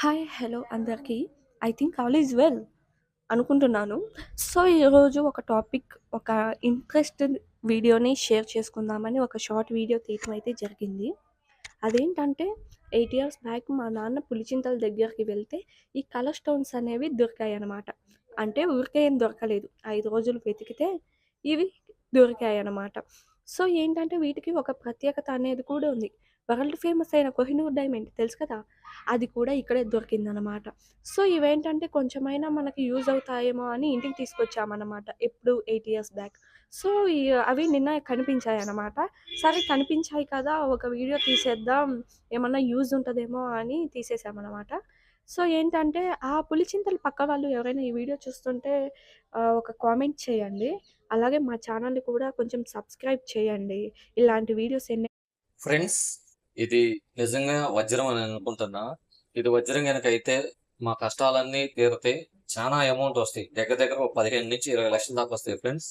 Hi hello అందరికీ. I think all is well అనుకుంటున్నాను. So ఈరోజు ఒక టాపిక్ ఒక ఇంట్రెస్ట్ వీడియోని షేర్ చేసుకుందామని ఒక షార్ట్ వీడియో తీయటం అయితే జరిగింది. అదేంటంటే ఎయిట్ ఇయర్స్ బ్యాక్ మా నాన్న పులిచింతల దగ్గరికి వెళ్తే ఈ కలర్ స్టోన్స్ అనేవి దొరికాయి అనమాట అంటే ఊరికే ఏం దొరకలేదు. ఐదు రోజులు వెతికితే ఇవి దొరికాయి అన్నమాట సో ఏంటంటే వీటికి ఒక ప్రత్యేకత అనేది కూడా ఉంది. వరల్డ్ ఫేమస్ అయిన కోహినూర్ డైమండ్ తెలుసు కదా? అది కూడా ఇక్కడే దొరికిందనమాట సో ఇవేంటంటే కొంచెమైనా మనకి యూజ్ అవుతాయేమో అని ఇంటికి తీసుకొచ్చామన్నమాట ఎప్పుడు ఎయిట్ ఇయర్స్ బ్యాక్. సో అవి నిన్న కనిపించాయి అన్నమాట సరే కనిపించాయి కదా ఒక వీడియో తీసేద్దాం ఏమన్నా యూజ్ ఉంటుందేమో అని తీసేసామన్నమాట. సో ఏంటంటే ఆ పులిచింతలు పక్క వాళ్ళు ఎవరైనా ఈ వీడియో చూస్తుంటే ఒక కామెంట్ చేయండి. అలాగే మా ఛానల్ని కూడా కొంచెం సబ్స్క్రైబ్ చేయండి. ఇలాంటి వీడియోస్ ఎన్ని ఫ్రెండ్స్ ఇది నిజంగా వజ్రం అని అనుకుంటున్నా. ఇది వజ్రం కనుక అయితే మా కష్టాలన్నీ తీరితే చాలా అమౌంట్ వస్తాయి. దగ్గర దగ్గర ఒక పదిహేను నుంచి ఇరవై లక్షల దాకా వస్తాయి ఫ్రెండ్స్.